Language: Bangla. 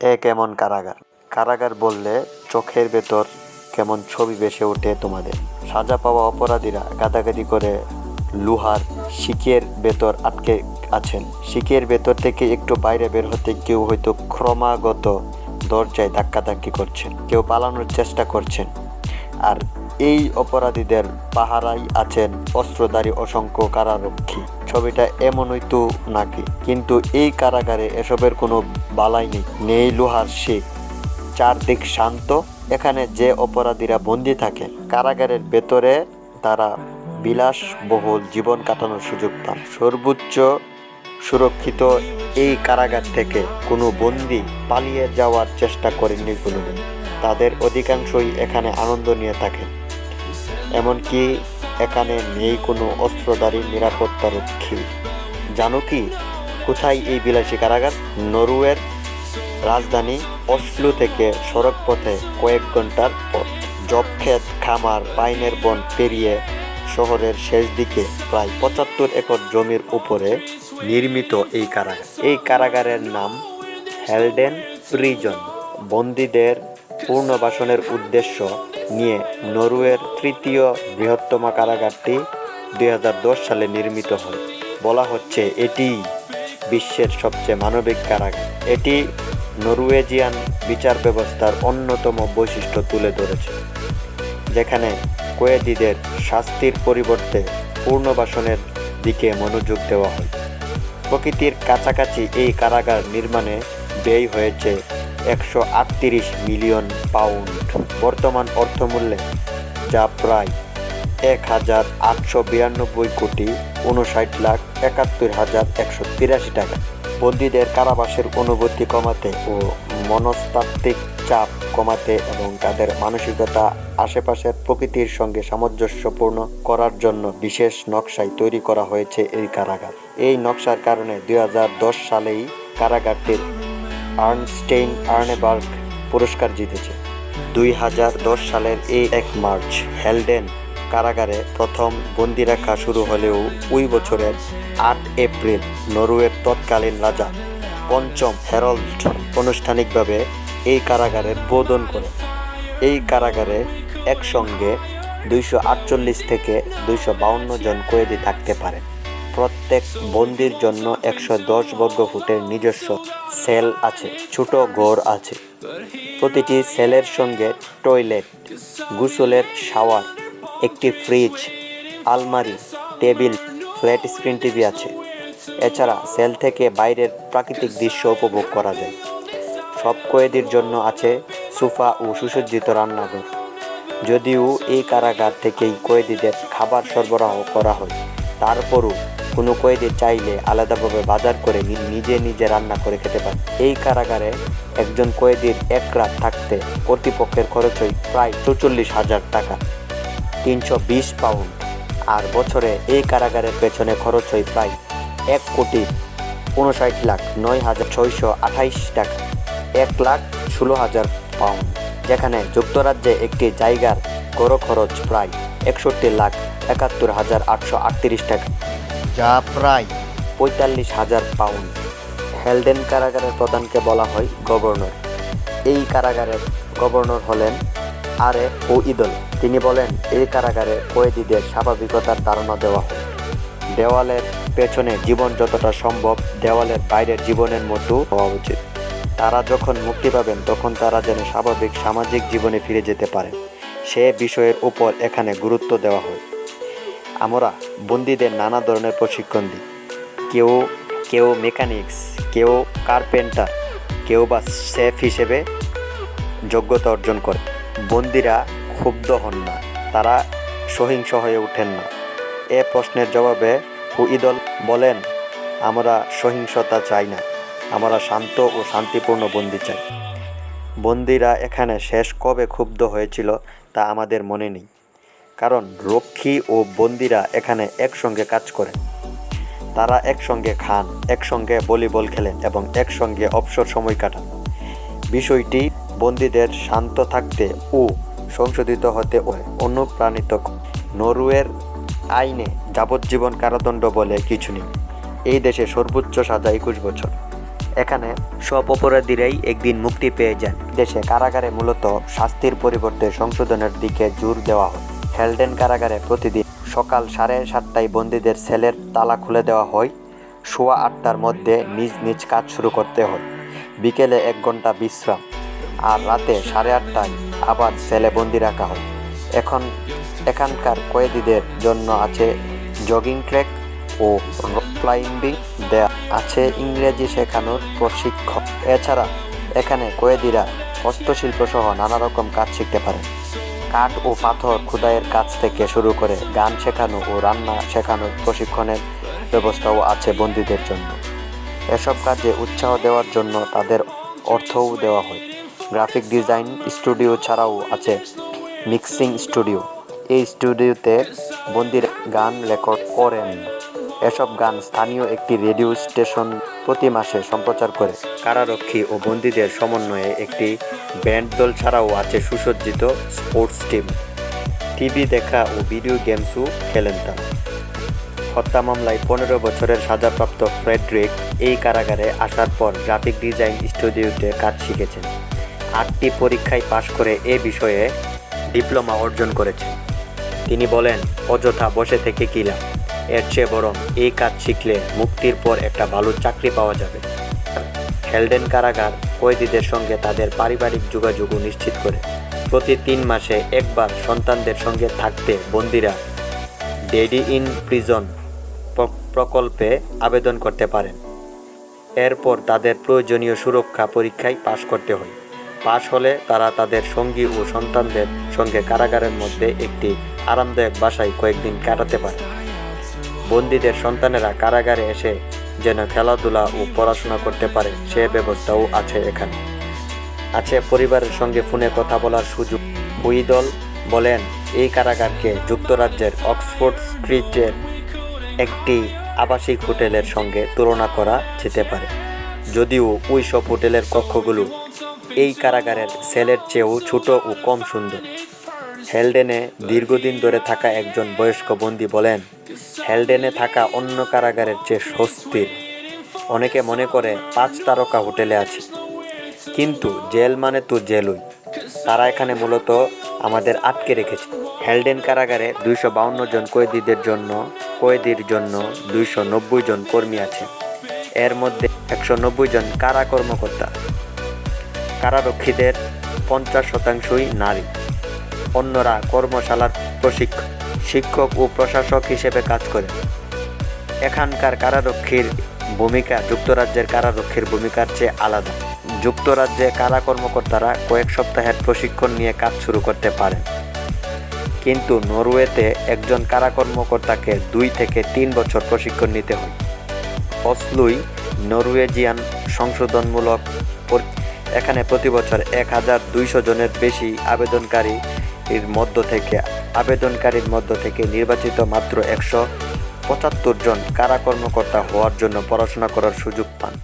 এ কেমন কারাগার? কারাগার বললে চোখের ভেতর কেমন ছবি ভেসে ওঠে তোমাদের। সাজা পাওয়া অপরাধীরা গাদাগাদি করে লোহার শিকের ভেতর আটকে আছেন। শিকের ভেতর থেকে একটু বাইরে বের হতে কেউ হয়তো ক্রমাগত দরজায় ধাক্কাধাক্কি করছেন, কেউ পালানোর চেষ্টা করছেন। আর এই অপরাধীদের পাহারাই আছেন অস্ত্রধারী অসংখ্য কারারক্ষী। ছবিটা এমনই তো নাকি? কিন্তু এই কারাগারে এসবের কোনো বালাই নেই নেই লোহার শিখ চারদিক শান্ত, এখানে যে অপরাধীরা বন্দী থাকে, কারাগারের ভেতরে তারা বিলাসবহুল জীবন কাটানোর সুযোগ পান। সর্বোচ্চ সুরক্ষিত এই কারাগার থেকে কোনো বন্দি পালিয়ে যাওয়ার চেষ্টা করেননি কোনোদিন। তাদের অধিকাংশই এখানে আনন্দ নিয়ে থাকেন। এমনকি এখানে নেই কোনো অস্ত্রধারী নিরাপত্তা রক্ষী জানো কি? কোথায় এই বিলাসী কারাগার? নরওয়ের রাজধানী অসলো থেকে সড়ক পথে কয়েক ঘণ্টার পথ। জবক্ষেত খামার, পাইনের বন পেরিয়ে শহরের শেষ দিকে প্রায় পঁচাত্তর একর জমির উপরে নির্মিত এই কারাগার। এই কারাগারের নাম হেলডেন প্রিজন। বন্দীদের পুনর্বাসনের উদ্দেশ্য নিয়ে নরওয়ের তৃতীয় বৃহত্তম কারাগারটি দু হাজার দশ সালে নির্মিত হয়। বলা হচ্ছে এটি বিশ্বের সবচেয়ে মানবিক কারাগার। এটি নরওয়েজিয়ান বিচার ব্যবস্থার অন্যতম বৈশিষ্ট্য তুলে ধরেছে, যেখানে কয়েদিদের শাস্তির পরিবর্তে পূর্ণবাসনের দিকে মনোযোগ দেওয়া হয়। প্রকৃতির কাছাকাছি এই কারাগার নির্মাণে ব্যয় হয়েছে একশো আটত্রিশ মিলিয়ন পাউন্ড। বর্তমান অর্থমূল্যে যা প্রায় এক হাজার আটশো বিরানব্বই কোটি উনষাট লাখ একাত্তর হাজার একশো তিরাশি টাকা। বন্দীদের কারাবাসের অনুভূতি কমাতে ও মনস্তাত্ত্বিক চাপ কমাতে এবং তাদের মানসিকতা আশেপাশের প্রকৃতির সঙ্গে সামঞ্জস্যপূর্ণ করার জন্য বিশেষ নকশায় তৈরি করা হয়েছে এই কারাগার। এই নকশার কারণে দুই হাজার দশ সালেই কারাগারটির আর্নস্টেইন আর্নেবার্গ পুরস্কার জিতেছে। দুই হাজার দশ সালের এই এক মার্চ হেলডেন কারাগারে প্রথম বন্দি রাখা শুরু হলেও ওই বছরের আট এপ্রিল নরওয়ের তৎকালীন রাজা পঞ্চম হ্যারল্ড আনুষ্ঠানিকভাবে এই কারাগারের বোধন করে এই কারাগারে একসঙ্গে দুইশো আটচল্লিশ থেকে দুইশো বাউন্ন জন কয়েদি থাকতে পারে প্রত্যেক বন্দির জন্য একশো দশ বর্গ ফুটের নিজস্ব সেল আছে, ছোট ঘর আছে। প্রতিটি সেলের সঙ্গে টয়লেট, গোসলের শাওয়ার একটি ফ্রিজ, আলমারি, টেবিল, ফ্ল্যাট স্ক্রিন টিভি আছে। এছাড়া সেল থেকে বাইরের প্রাকৃতিক দৃশ্য উপভোগ করা যায়। সব কয়েদির জন্য আছে সোফা ও সুসজ্জিত রান্নাঘর। যদিও এই কারাগার থেকেই কয়েদিদের খাবার সরবরাহ করা হয়, তারপরও কোনো কয়েদি চাইলে আলাদাভাবে বাজার করে নিজে নিজে রান্না করে খেতে পারে। এই কারাগারে একজন কয়েদির এক রাত থাকতে কর্তৃপক্ষের খরচ হয় প্রায় চৌচল্লিশ হাজার টাকা। তিনশো বিশ পাউন্ড। আর বছরে এই কারাগারের পেছনে খরচ হয় প্রায় এক কোটি উনষাট লাখ নয় হাজার ছয়শো আঠাইশ টাকা, এক লাখ ষোলো হাজার পাউন্ড, যেখানে যুক্তরাজ্যে একটি জায়গার গড় খরচ প্রায় একষট্টি লাখ একাত্তর হাজার আটশো আটত্রিশ টাকা, যা প্রায় পঁয়তাল্লিশ হাজার পাউন্ড। হেলডেন কারাগারের প্রধানকে বলা হয় গভর্নর। এই কারাগারের গভর্নর হলেন আরে ও ইদল। তিনি বলেন, এই কারাগারে কয়েদিদের স্বাভাবিকতার ধারণা দেওয়া হয় দেওয়ালের পেছনে জীবন যতটা সম্ভব দেওয়ালের বাইরের জীবনের মতো হওয়া উচিত। তারা যখন মুক্তি পাবেন, তখন তারা যেন স্বাভাবিক সামাজিক জীবনে ফিরে যেতে পারে। সে বিষয়ের উপর এখানে গুরুত্ব দেওয়া হয়। আমরা বন্দীদের নানা ধরনের প্রশিক্ষণ দিই। কেউ কেউ মেকানিক্স, কেউ কার্পেন্টার, কেউ বা শেফ হিসেবে যোগ্যতা অর্জন করে। বন্দিরা ক্ষুব্ধ হন না, তারা সহিংস হয়ে ওঠেন না। এ প্রশ্নের জবাবে হুইদল বলেন, আমরা সহিংসতা চাই না, আমরা শান্ত ও শান্তিপূর্ণ বন্দি চাই। বন্দিরা এখানে শেষ কবে ক্ষুব্ধ হয়েছিল তা আমাদের মনে নেই, কারণ রক্ষী ও বন্দিরা এখানে একসঙ্গে কাজ করেন। তারা একসঙ্গে খান, একসঙ্গে ভলিবল খেলেন এবং একসঙ্গে অবসর সময় কাটান। বিষয়টি বন্দীদের শান্ত থাকতে ও সংশোধিত হতে অনুপ্রাণিত। নরওয়ের আইনে যাবজ্জীবন কারাদণ্ড বলে কিছু নেই। এই দেশে সর্বোচ্চ সাজা একুশ বছর। এখানে সব অপরাধীরাই একদিন মুক্তি পেয়ে যান। দেশে কারাগারে মূলত শাস্তির পরিবর্তে সংশোধনের দিকে জোর দেওয়া হয়। হেলডেন কারাগারে প্রতিদিন সকাল সাড়ে সাতটায় বন্দীদের সেলের তালা খুলে দেওয়া হয়। সোয়া আটটার মধ্যে নিজ নিজ কাজ শুরু করতে হয়। বিকেলে এক ঘণ্টা বিশ্রাম। আর রাতে সাড়ে আটটায় আবার সেলে বন্দি রাখা হয় এখন এখানকার কয়েদিদের জন্য আছে জগিং ট্র্যাক ও রক ক্লাইম্বিং দেয়া আছে ইংরেজি শেখানোর প্রশিক্ষক। এছাড়া এখানে কয়েদিরা হস্তশিল্প সহ নানা রকম কাজ শিখতে পারে। কাঠ ও পাথর খোদাইয়ের কাজ থেকে শুরু করে গান শেখানো ও রান্না শেখানোর প্রশিক্ষণের ব্যবস্থাও আছে বন্দীদের জন্য। এসব কাজে উৎসাহ দেওয়ার জন্য তাদের অর্থও দেওয়া হয়। গ্রাফিক ডিজাইন স্টুডিও ছাড়াও আছে মিক্সিং স্টুডিও এই স্টুডিওতে বন্দির গান রেকর্ড করেন। এসব গান স্থানীয় একটি রেডিও স্টেশন প্রতি মাসে সম্প্রচার করে। কারারক্ষী ও বন্দীদের সমন্বয়ে একটি ব্যান্ড দল ছাড়াও আছে সুসজ্জিত স্পোর্টস টিম টিভি দেখা ও ভিডিও গেমসও খেলেন তারা। হত্যা মামলায় পনেরো বছরের সাজাপ্রাপ্ত ফ্রেডরিক এই কারাগারে আসার পর গ্রাফিক ডিজাইন স্টুডিওতে কাজ শিখেছেন। আটটি পরীক্ষায় পাশ করে এ বিষয়ে ডিপ্লোমা অর্জন করেছে। তিনি বলেন, অযথা বসে থেকে কী এর চেয়ে বরং এই কাজ শিখলে মুক্তির পর একটা ভালো চাকরি পাওয়া যাবে। হেলডেন কারাগার কয়েদিদের সঙ্গে তাদের পারিবারিক যোগাযোগও নিশ্চিত করে। প্রতি তিন মাসে একবার সন্তানদের সঙ্গে থাকতে বন্দিরা ডেডি ইন প্রিজন প্রকল্পে আবেদন করতে পারেন। এরপর তাদের প্রয়োজনীয় সুরক্ষা পরীক্ষায় পাশ করতে হয়। পাশ হলে তারা তাদের সঙ্গী ও সন্তানদের সঙ্গে কারাগারের মধ্যে একটি আরামদায়ক বাসায় কয়েকদিন কাটাতে পারে। বন্দীদের সন্তানেরা কারাগারে এসে যেন খেলাধুলা ও পড়াশোনা করতে পারে, সে ব্যবস্থাও আছে এখানে। আছে পরিবারের সঙ্গে ফোনে কথা বলার সুযোগ। উইদল বলেন, এই কারাগারকে যুক্তরাজ্যের অক্সফোর্ড স্ট্রিটের একটি আবাসিক হোটেলের সঙ্গে তুলনা করা যেতে পারে। যদিও ওই সব হোটেলের কক্ষগুলো এই কারাগারের সেলের চেয়েও ছোট ও কম সুন্দর। হেলডেনে দীর্ঘদিন ধরে থাকা একজন বয়স্ক বন্দী বলেন, হেলডেনে থাকা অন্য কারাগারের চেয়ে স্বস্তির। অনেকে মনে করে পাঁচ তারকা হোটেলে আছে। কিন্তু জেল মানে তো জেলই। তারা এখানে মূলত আমাদের আটকে রেখেছে। হেলডেন কারাগারে দুইশো বাউন্ন জন কয়েদিদের জন্য, কয়েদির জন্য দুইশো নব্বই জন কর্মী আছে। এর মধ্যে একশো নব্বই জন কারা কর্মকর্তা। কারারক্ষীদের পঞ্চাশ শতাংশই নারী। অন্যরা কর্মশালার প্রশিক্ষক শিক্ষক ও প্রশাসক হিসেবে কাজ করে এখানকার কারারক্ষীর ভূমিকা যুক্তরাজ্যের কারারক্ষীর ভূমিকার চেয়ে আলাদা। যুক্তরাজ্যে কারা কর্মকর্তারা কয়েক সপ্তাহের প্রশিক্ষণ নিয়ে কাজ শুরু করতে পারেন। কিন্তু নরওয়েতে একজন কারা কর্মকর্তাকে দুই থেকে তিন বছর প্রশিক্ষণ নিতে হয়। অসলুই নরওয়েজিয়ান সংশোধনমূলক পর- এখানে প্রতি বছর এক হাজার দুইশো জনের বেশি আবেদনকারী এর মধ্য থেকে, আবেদনকারীর মধ্য থেকে নির্বাচিত মাত্র একশো পঁচাত্তর জন কারা কর্মকর্তা হওয়ার জন্য পড়াশোনা করার সুযোগ পান।